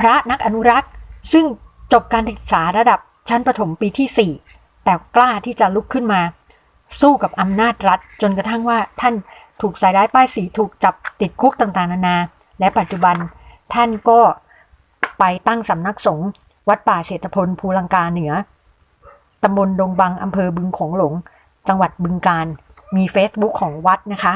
พระนักอนุรักษ์ ซึ่งจบการศึกษาระดับชั้นประถมปีที่ 4 แต่กล้าที่จะลุกขึ้นมา สู้กับอำนาจรัฐ จนกระทั่งว่าท่านถูกใส่ร้ายป้ายสีถูกจับติดคุกต่างๆ นานา และปัจจุบันท่านก็ไปตั้งสำนักสงฆ์วัดป่าเฉตพลภูลังกาเหนือตำบลดงบังอำเภอบึงโขงหลง จังหวัดบึงการมี Facebook ของวัดนะคะ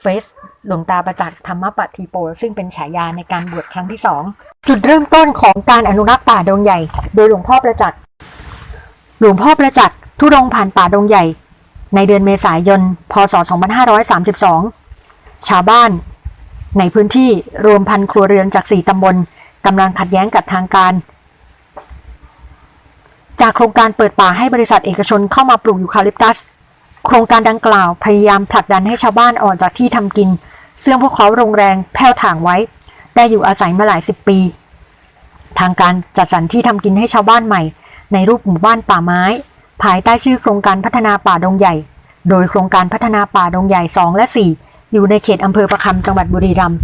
เฟซหลวงตาประจักษ์ธรรมปฏิโป ซึ่งเป็นฉายาในการบวชครั้งที่สองจุดเริ่มต้นของการอนุรักษ์ป่าดงใหญ่ โดยหลวงพ่อประจักษ์หลวงพ่อประจักษ์ทุดงผ่านป่าดงใหญ่ ในเดือนเมษายน พศ 2532 ชาวบ้าน ในพื้นที่รวมพันครัวเรือนจาก 4 ตำบลกำลังขัดแย้งกับทางการ จากโครงการเปิดป่าให้บริษัทเอกชนเข้ามาปลูกยูคาลิปตัส โครงการดังกล่าวพยายามผลักดันให้ชาวบ้านออกจากที่ทำกิน ซึ่งพวกเขาโรงแรงแผ่วถางไว้ ได้อยู่อาศัยมาหลายสิบปี ทางการจัดสรรที่ทำกินให้ชาวบ้านใหม่ ในรูปหมู่บ้านป่าไม้ ภายใต้ชื่อโครงการพัฒนาป่าดงใหญ่ โดยโครงการพัฒนาป่าดงใหญ่ 2 และ 4 อยู่ในเขตอำเภอประคำจังหวัดบุรีรัมย์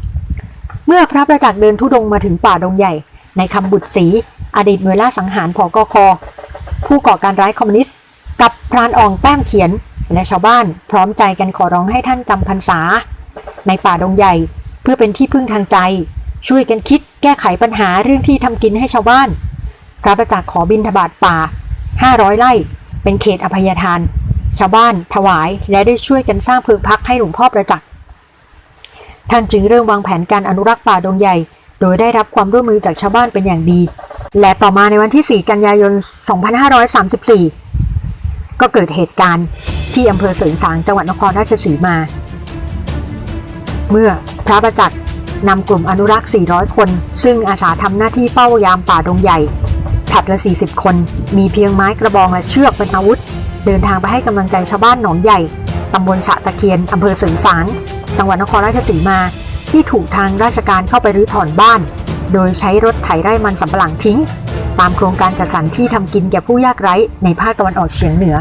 เมื่อพระประจักษ์เดินทุดงค์มาถึงป่าดงใหญ่ ในคำบุตรศรีอดีตหน่วยล่าสังหารผกคผู้ก่อการร้ายคอมมิวนิสต์กับพรานอ่องแต้มเขียน และชาวบ้านพร้อมใจกันขอร้องให้ท่านจำพรรษา ในป่าดงใหญ่เพื่อเป็นที่พึ่งทางใจ ช่วยกันคิดแก้ไขปัญหาเรื่องที่ทำกินให้ชาวบ้าน พระประจักษ์ขอบินทบาทป่า 500 ไร่ เป็นเขตอภัยทาน ชาวบ้านถวายและได้ช่วยกันสร้างเพิงพักให้หลวงพ่อประจักษ์ท่านจึงเริ่มวางแผนการอนุรักษ์ป่าดงใหญ่ โดยได้รับความร่วมมือจากชาวบ้านเป็นอย่างดี และต่อมาในวันที่ 4 กันยายน 2534 ก็เกิดเหตุการณ์ ที่อำเภอเสริงสางจังหวัดนครราชสีมา เมื่อพระประจักษ์นำกลุ่มอนุรักษ์ 400 คน ซึ่งอาสาทำหน้าที่เฝ้ายามป่าดงใหญ่ถัดละ 40 คน มีเพียงไม้กระบองและเชือกเป็นอาวุธ เดินทางไปให้กำลังใจชาวบ้านหนองใหญ่ตำบลสะตะเคียนอำเภอเสริงสางจังหวัดนครราชสีมา ที่ถูกทางราชการเข้าไปรื้อถอนบ้าน โดยใช้รถไถไร่มันสำปะหลังทิ้ง ตามโครงการจัดสรรที่ทำกินแก่ผู้ยากไร้ในภาคตะวันออกเฉียงเหนือ